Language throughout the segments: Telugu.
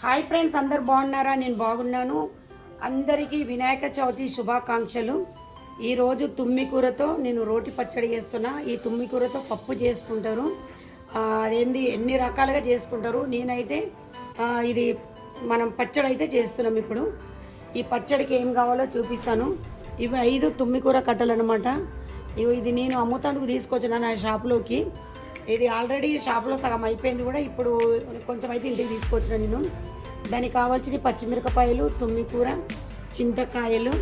హాయ్ ఫ్రెండ్స్ అందరు బాగున్నారా? నేను బాగున్నాను. అందరికీ వినాయక చవితి శుభాకాంక్షలు. ఈరోజు తుమ్మి కూరతో నేను రోటి పచ్చడి చేస్తున్నా. ఈ తుమ్మి కూరతో పప్పు చేసుకుంటారు. అదేంది ఎన్ని రకాలుగా చేసుకుంటారు? నేనైతే ఇది మనం పచ్చడి అయితే చేస్తున్నాం ఇప్పుడు. ఈ పచ్చడికి ఏం కావాలో చూపిస్తాను. ఇవి ఐదు తుమ్మి కూర కట్టలు అనమాట ఇవి ఇది నేను అమ్ముతందుకు తీసుకొచ్చిన నా షాప్లోకి. ఇది ఆల్రెడీ షాప్లో సగం అయిపోయింది కూడా. ఇప్పుడు కొంచెం అయితే ఇంటికి తీసుకొచ్చిన నేను. దానికి కావాల్సిన పచ్చిమిరపకాయలు తుమ్మికూర చింతకాయలు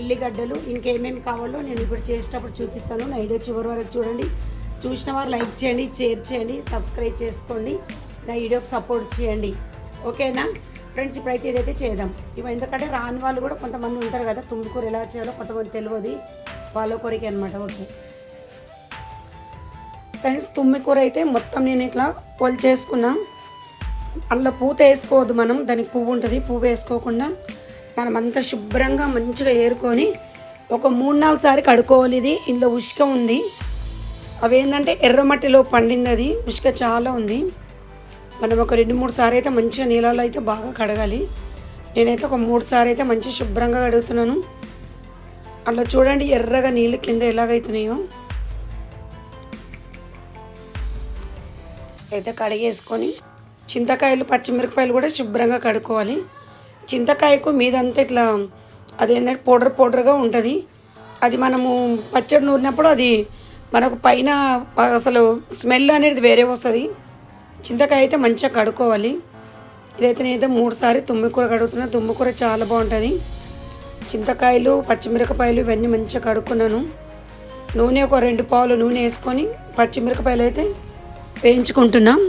ఎల్లిగడ్డలు ఇంకేమేమి కావాలో నేను ఇప్పుడు చేసేటప్పుడు చూపిస్తాను. నా వీడియో చివరి వరకు చూడండి. చూసిన వారు లైక్ చేయండి షేర్ చేయండి సబ్స్క్రైబ్ చేసుకోండి. నా వీడియోకి సపోర్ట్ చేయండి. ఓకేనా? ఫ్రెండ్స్ ఇప్పుడైతే ఇదైతే చేద్దాం. ఇవి ఎందుకంటే రాని వాళ్ళు కూడా కొంతమంది ఉంటారు కదా తుమ్మికూర ఎలా చేయాలో కొంతమంది తెలియదు. వాళ్ళ కొరికే అనమాట ఓకే. ఫ్రెండ్స్ తుమ్మి కూర అయితే మొత్తం నేను ఇట్లా పొలి చేసుకున్నా. అందులో పూత వేసుకోవద్దు మనం దానికి పువ్వు ఉంటుంది పువ్వు వేసుకోకుండా మనం అంతా శుభ్రంగా మంచిగా ఏరుకొని ఒక మూడు నాలుగు సారి కడుక్కోవాలి ఇది. ఇందులో ఉష్క ఉంది. అవి ఏంటంటే ఎర్రమట్టిలో పండింది అది. ఉష్క చాలా ఉంది. మనం ఒక రెండు మూడు సార్లు అయితే మంచిగా నీళ్ళలో అయితే బాగా కడగాలి. నేనైతే ఒక మూడు సార్లు అయితే మంచిగా శుభ్రంగా కడుగుతున్నాను. అలా చూడండి ఎర్రగా నీళ్ళు కింద ఎలాగైతున్నాయో. అయితే కడిగేసుకొని చింతకాయలు పచ్చిమిరపకాయలు కూడా శుభ్రంగా కడుక్కోవాలి. చింతకాయకు మీదంతా ఇట్లా అదేంటంటే పౌడర్ పౌడర్గా ఉంటుంది. అది మనము పచ్చడి నూరినప్పుడు అది మనకు పైన అసలు స్మెల్ అనేది వేరే వస్తుంది. చింతకాయ అయితే మంచిగా కడుక్కోవాలి. ఇదైతే నేనైతే మూడుసారి తుమ్మికూర కడుగుతున్నా. తుమ్మికూర చాలా బాగుంటుంది. చింతకాయలు పచ్చిమిరపకాయలు ఇవన్నీ మంచిగా కడుక్కున్నాను. నూనె ఒక రెండు పావులు నూనె వేసుకొని పచ్చిమిరపకాయలు అయితే వేయించుకుంటున్నాం.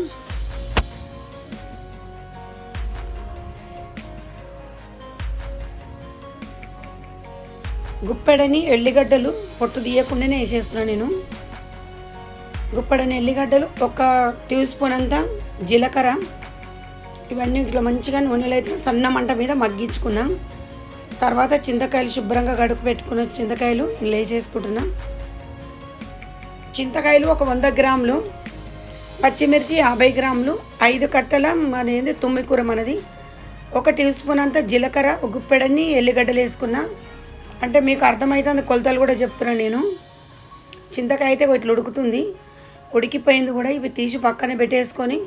గుప్పెడని ఎల్లిగడ్డలు పొట్టు తీయకుండానే వేసేస్తున్నాను నేను. గుప్పెడని ఎల్లిగడ్డలు ఒక టీ స్పూన్ అంతా జీలకర్ర. ఇవన్నీ ఇట్లా మంచిగా నూనెలో అయితే సన్న మంట మీద మగ్గించుకున్నాం. తర్వాత చింతకాయలు శుభ్రంగా గడుపు పెట్టుకున్న చింతకాయలు ఇలా చింతకాయలు ఒక వంద గ్రాములు పచ్చిమిర్చి యాభై గ్రాములు ఐదు కట్టల అనేది తుమ్మికూర మనది ఒక టీ స్పూన్ అంతా జీలకర్ర ఒక గుప్పెడన్ని ఎల్లిగడ్డలు వేసుకున్నా. అంటే మీకు అర్థమవుతుంది కొలతలు కూడా చెప్తున్నాను నేను. చింతకాయ అయితే ఇట్లా ఉడుకుతుంది. ఉడికిపోయింది కూడా ఇవి తీసి పక్కన పెట్టేసుకొని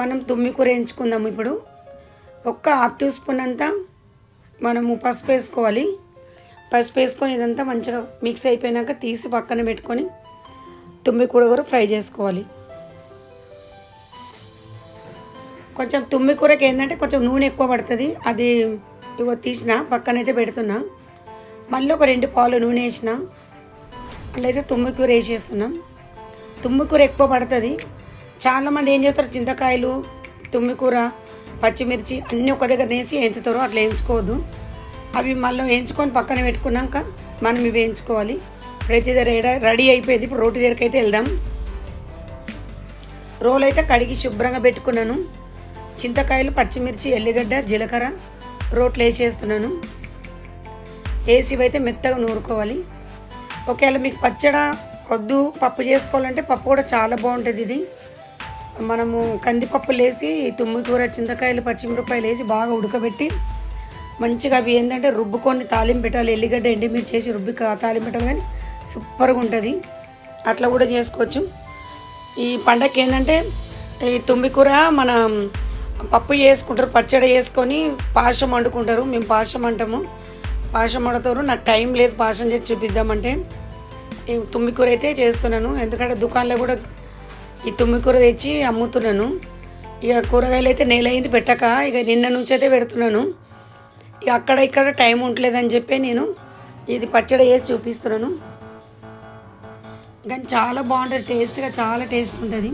మనం తుమ్మికూర వేయించుకుందాం ఇప్పుడు. ఒక్క హాఫ్ టీ స్పూన్ అంతా మనము పసుపు వేసుకోవాలి. పసుపు వేసుకొని ఇదంతా మంచిగా మిక్స్ అయిపోయినాక తీసి పక్కన పెట్టుకొని తుమ్మికూర కూడా ఫ్రై చేసుకోవాలి. కొంచెం తుమ్మి కూరకి ఏంటంటే కొంచెం నూనె ఎక్కువ పడుతుంది. అది ఇగో తీసిన పక్కనైతే పెడుతున్నా. మళ్ళీ ఒక రెండు పాలు నూనె వేసిన. అట్లయితే తుమ్మి కూర వేసేస్తున్నాం. తుమ్మి కూర ఎక్కువ పడుతుంది. చాలామంది ఏం చేస్తారు? చింతకాయలు తుమ్మి కూర పచ్చిమిర్చి అన్నీ ఒక దగ్గర వేసి వేయించుతారు. అట్లా వేయించుకోవద్దు. అవి మళ్ళీ వేయించుకొని పక్కన పెట్టుకున్నాక మనం ఇవి వేయించుకోవాలి. ప్రతి దగ్గర రెడీ రెడీ అయిపోయింది. ఇప్పుడు రోటి దగ్గరకైతే వెళ్దాం. రోల్ అయితే కడిగి శుభ్రంగా పెట్టుకున్నాను. చింతకాయలు పచ్చిమిర్చి ఎల్లిగడ్డ జీలకర్ర రోట్లు వేసేస్తున్నాను వేసి ఇవైతే మెత్తగా నూరుకోవాలి. ఒకవేళ మీకు పచ్చడ వద్దు పప్పు చేసుకోవాలంటే పప్పు కూడా చాలా బాగుంటుంది ఇది. మనము కందిపప్పులు వేసి తుమ్మికూర చింతకాయలు పచ్చిమిరపకాయలు వేసి బాగా ఉడకబెట్టి మంచిగా అవి ఏంటంటే రుబ్బుకొని తాలింపు పెట్టాలి. ఎల్లిగడ్డ ఎండిమిర్చి చేసి రుబ్బి తాలింపు పెట్టాలి కానీ సూపర్గా ఉంటుంది. అట్లా కూడా చేసుకోవచ్చు. ఈ పండగకి ఏంటంటే ఈ తుమ్మికూర మన పప్పు చేసుకుంటారు పచ్చడి వేసుకొని పాశం వండుకుంటారు. మేము పాశం అంటాము పాశం వండుతారు. నాకు టైం లేదు పాశం చేసి చూపిద్దామంటే. ఈ తుమ్మికూర అయితే చేస్తున్నాను. ఎందుకంటే దుకాణంలో కూడా ఈ తుమ్మికూర తెచ్చి అమ్ముతున్నాను. ఇక కూరగాయలు అయితే అయింది పెట్టక ఇక నిన్న నుంచి అయితే పెడుతున్నాను. ఇక అక్కడ ఇక్కడ టైం ఉండలేదని చెప్పి నేను ఇది పచ్చడి వేసి చూపిస్తున్నాను. కానీ చాలా బాగుంటుంది టేస్ట్గా చాలా టేస్ట్ ఉంటుంది.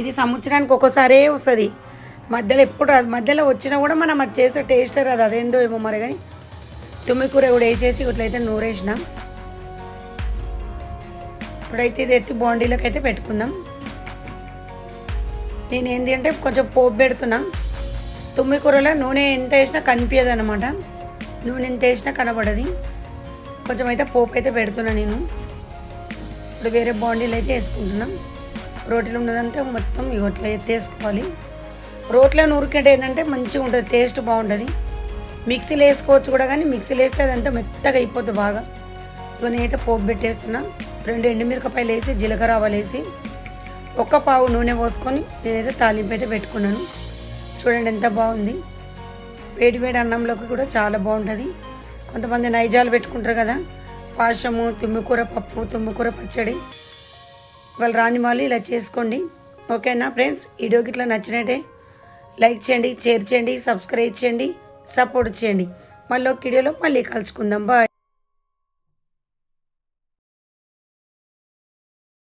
ఇది సంవత్సరానికి ఒక్కసారే వస్తుంది. మధ్యలో ఎప్పుడు రాదు. మధ్యలో వచ్చినా కూడా మనం అది చేసే టేస్ట్ రాదు. అదేందో ఏమో మరి కానీ తుమ్మికూర కూడా వేసేసి ఇట్లయితే నూరేసిన. ఇప్పుడైతే ఇది ఎత్తి బాండీలోకి అయితే పెట్టుకుందాం. నేను ఏంటి అంటే కొంచెం పోపు పెడుతున్నా. తుమ్మికూరలో నూనె ఎంత వేసినా కనిపించదు అనమాట నూనె ఎంత వేసినా కనబడది. కొంచెం అయితే పోపు అయితే పెడుతున్నా నేను. ఇప్పుడు వేరే బాండీలు అయితే వేసుకుంటున్నాం. రోటీలు ఉన్నదంతా మొత్తం ఇగో ఇట్లా ఎత్తేసుకోవాలి. రోట్లో నూరుకుంటే ఏంటంటే మంచిగా ఉంటుంది టేస్ట్ బాగుంటుంది. మిక్సీలో వేసుకోవచ్చు కూడా కానీ మిక్సీలో వేస్తే అదంతా మెత్తగా అయిపోతుంది బాగా. ఇక నేనైతే పోపు పెట్టేస్తున్నా. రెండు ఎండుమిరపకాయలు వేసి జీలకర్ర ఆవాలు వేసి ఒక్క పావు నూనె పోసుకొని నేనైతే తాలింపు అయితే పెట్టుకున్నాను. చూడండి ఎంత బాగుంది. వేడి వేడి అన్నంలోకి కూడా చాలా బాగుంటుంది. కొంతమంది నైజాలు పెట్టుకుంటారు కదా. పాశము తుమ్మికూర పప్పు తుమ్మికూర పచ్చడి. వాళ్ళు రాని వాళ్ళు ఇలా చేసుకోండి. ఓకేనా ఫ్రెండ్స్? వీడియోకి ఇట్లా నచ్చినట్టే లైక్ చేయండి షేర్ చేయండి సబ్స్క్రైబ్ చేయండి సపోర్ట్ చేయండి. మళ్ళీ ఒక వీడియోలో మళ్ళీ కలుసుకుందాం. బాయ్.